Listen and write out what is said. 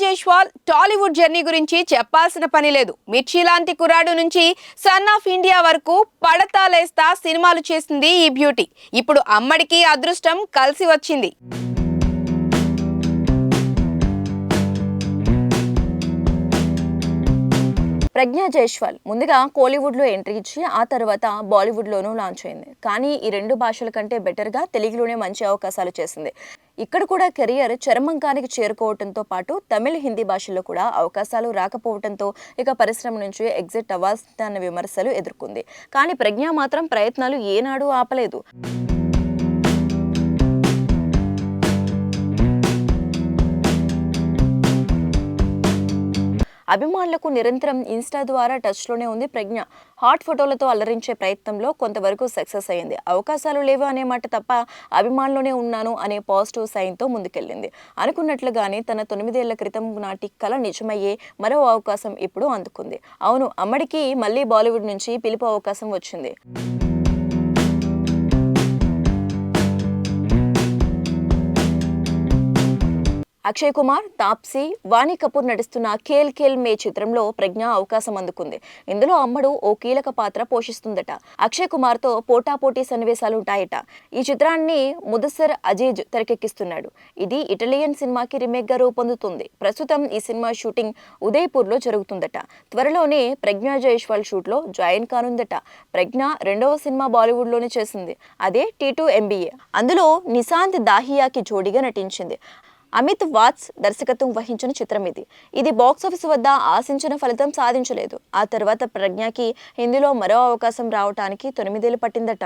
Jaiswal Tollywood journey గురించి చెప్పాల్సిన పని లేదు. మిర్చి లాంటి కురాడు నుంచి సన్ ఆఫ్ ఇండియా వరకు పడతా లేస్తా సినిమాలు చేసింది ఈ బ్యూటీ. ఇప్పుడు అమ్మడికి అదృష్టం కలిసి వచ్చింది. ప్రజ్ఞా జైష్వాల్ ముందుగా కోలీవుడ్లో ఎంట్రీ ఇచ్చి ఆ తర్వాత బాలీవుడ్లోనూ లాంచ్ అయింది. కానీ ఈ రెండు భాషల కంటే బెటర్గా తెలుగులోనే మంచి అవకాశాలు చేసింది. ఇక్కడ కూడా కెరియర్ చర్మంకానికి చేరుకోవడంతో పాటు తమిళ హిందీ భాషల్లో కూడా అవకాశాలు రాకపోవడంతో ఇక పరిశ్రమ నుంచి ఎగ్జిట్ అవ్వాల్సిన విమర్శలు ఎదుర్కొంది. కానీ ప్రజ్ఞ మాత్రం ప్రయత్నాలు ఏనాడూ ఆపలేదు. అభిమానులకు నిరంతరం ఇన్స్టా ద్వారా టచ్లోనే ఉంది ప్రజ్ఞ. హాట్ ఫోటోలతో అలరించే ప్రయత్నంలో కొంతవరకు సక్సెస్ అయింది అవకాశాలు లేవు అనే మాట తప్ప అభిమానులోనే ఉన్నాను అనే పాజిటివ్ సైన్తో ముందుకెళ్ళింది. అనుకున్నట్లుగానే తన తొమ్మిదేళ్ళ క్రితం నాటి కళ నిజమయ్యే మరో అవకాశం ఇప్పుడు అందుకుంది. అవును అమ్మడికి మళ్ళీ బాలీవుడ్ నుంచి పిలుపు అవకాశం వచ్చింది. అక్షయ్ కుమార్ తాప్సీ వాణి కపూర్ నటిస్తున్న ఖేల్ ఖేల్ మే చిత్రంలో ప్రజ్ఞ అవకాశం అందుకుంది. ఇందులో అమ్మడు ఓ కీలక పాత్ర పోషిస్తుందట. అక్షయ్ కుమార్తో పోటాపోటీ సన్నివేశాలు ఉంటాయట ఈ చిత్రాన్ని ముదస్సర్ అజీజ్ తెరకెక్కిస్తున్నాడు. ఇది ఇటాలియన్ సినిమాకి రీమేక్గా రూపొందుతుంది. ప్రస్తుతం ఈ సినిమా షూటింగ్ ఉదయపూర్లో జరుగుతుందట. త్వరలోనే ప్రజ్ఞా జైష్వాల్ షూట్లో జాయిన్ కానుందట. ప్రజ్ఞ రెండవ సినిమా బాలీవుడ్లోనే చేసింది. అదే టీ టూ ఎంబీఏ. అందులో నిశాంత్ దాహియాకి జోడీగా నటించింది. అమిత్ వాత్స్ దర్శకత్వం వహించిన చిత్రం ఇది. ఇది బాక్సాఫీస్ వద్ద ఆశించిన ఫలితం సాధించలేదు. ఆ తర్వాత ప్రజ్ఞకి హిందీలో మరో అవకాశం రావటానికి తొనిమిదేళ్ళు పట్టిందట.